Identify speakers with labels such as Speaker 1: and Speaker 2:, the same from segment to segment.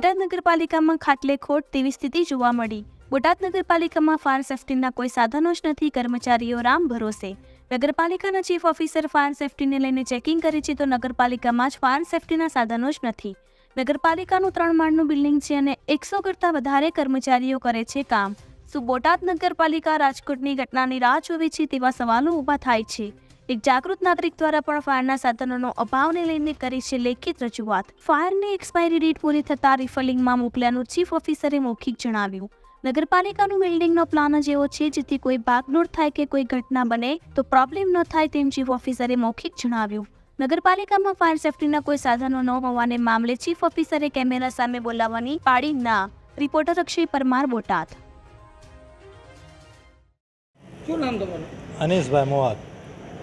Speaker 1: નગરપાલિકામાં ખાટલે ખોટ તેવી સ્થિતિ જોવા મળી. બોટાદ નગરપાલિકામાં ફાયર સેફ્ટીના કોઈ સાધનો જ નથી, કર્મચારીઓ રામ ભરોસે. નગરપાલિકાના ચીફ ઓફિસર ફાયર સેફ્ટીને લઈને ચેકિંગ કરે છે તો નગરપાલિકામાં જ ફાયર સેફ્ટીના સાધનો જ નથી. નગરપાલિકાનું ત્રણ માળનું બિલ્ડિંગ છે અને એકસો કરતાં વધારે કર્મચારીઓ કરે છે કામ. શું બોટાદ નગરપાલિકા રાજકોટની ઘટનાની રાહ જોવે છે તેવા સવાલો ઊભા થાય છે? એક જાગૃત નાગરિક દ્વારા પણ ફાયરના સાધનોનો અભાવને લઈને કરી છે લેખિત રજૂઆત. ફાયરની એક્સપાયરી ડેટ પૂરી થતાં રિફલિંગમાં મોકલ્યાનું ચીફ ઓફિસરે મૌખિક જણાવ્યું. નગરપાલિકાનું બિલ્ડિંગનો પ્લાન જ એવો છે જેથી કોઈ ભાગદોડ થાય કે કોઈ ઘટના બને તો પ્રોબ્લેમ ન થાય તેમ ચીફ ઓફિસરે મૌખિક જણાવ્યું. નગરપાલિકામાં ફાયર સેફ્ટીના કોઈ સાધનો ન હોવાને મામલે ચીફ ઓફિસરે કેમેરા સામે બોલાવવાની પાડી ના. રિપોર્ટર અક્ષય પરમાર બોટાદ.
Speaker 2: શું નામ તમારું?
Speaker 3: અનિશભાઈ મોહાત.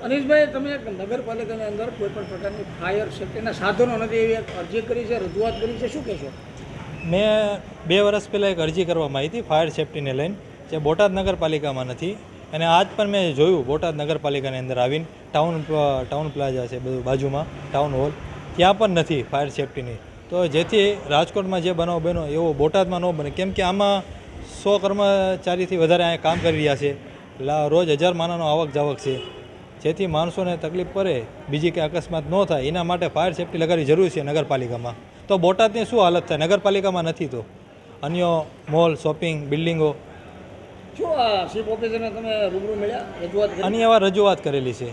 Speaker 2: અનીશભાઈ, તમે નગરપાલિકાની અંદર કોઈ પણ પ્રકારની ફાયર સેફ્ટીના સાધનો નથી, એવી અરજી કરી છે, રજૂઆત કરી છે, શું કહેશો?
Speaker 3: મેં બે વર્ષ પહેલાં એક અરજી કરવામાં આવી હતી, ફાયર સેફ્ટીને લઈને, જે બોટાદ નગરપાલિકામાં નથી. અને આજ પણ મેં જોયું, બોટાદ નગરપાલિકાની અંદર આવીને, ટાઉન ટાઉન પ્લાઝા છે, બધું બાજુમાં, ટાઉન હોલ, ત્યાં પણ નથી ફાયર સેફ્ટીની. તો જેથી રાજકોટમાં જે બનાવ બન્યો, એવો બોટાદમાં ન બને. કેમ કે આમાં સો કર્મચારીથી વધારે અહીંયા કામ કરી રહ્યા છે. રોજ હજાર માનાનો આવક જાવક છે. જેથી માણસોને તકલીફ પડે બીજી કંઈ અકસ્માત ન થાય એના માટે ફાયર સેફ્ટી લગાવવી જરૂરી છે નગરપાલિકામાં. તો બોટાદની શું હાલત થાય નગરપાલિકામાં નથી તો. અન્ય મોલ શોપિંગ બિલ્ડિંગો. આની એવા રજૂઆત કરેલી છે.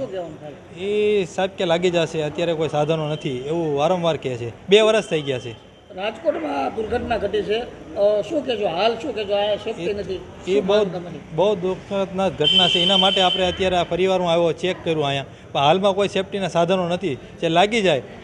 Speaker 3: એ સાહેબ કે લાગી જશે અત્યારે કોઈ સાધનો નથી એવું વારંવાર કહે છે. બે વર્ષ થઈ ગયા છે.
Speaker 2: રાજકોટમાં દુર્ઘટના ઘટી છે. શું કહેજો હાલ શું કહેજો આ સેફ્ટી નથી.
Speaker 3: એ બહુ બહુ દુઃખદનાક ઘટના છે. એના માટે આપણે અત્યારે આ પરિવાર હું આવ્યો ચેક કર્યું અહીંયા. પણ હાલમાં કોઈ સેફ્ટીના સાધનો નથી. જે લાગી જાય